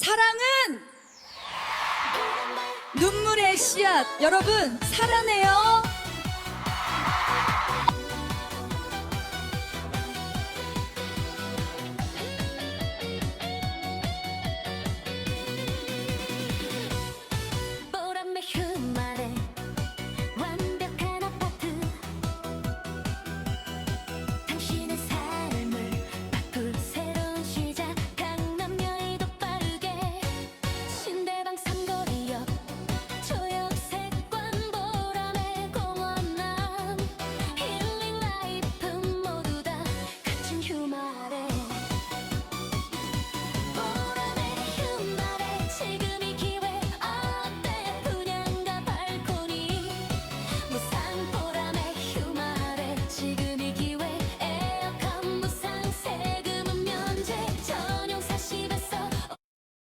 사랑은 눈물의 씨앗. 여러분 살아내요.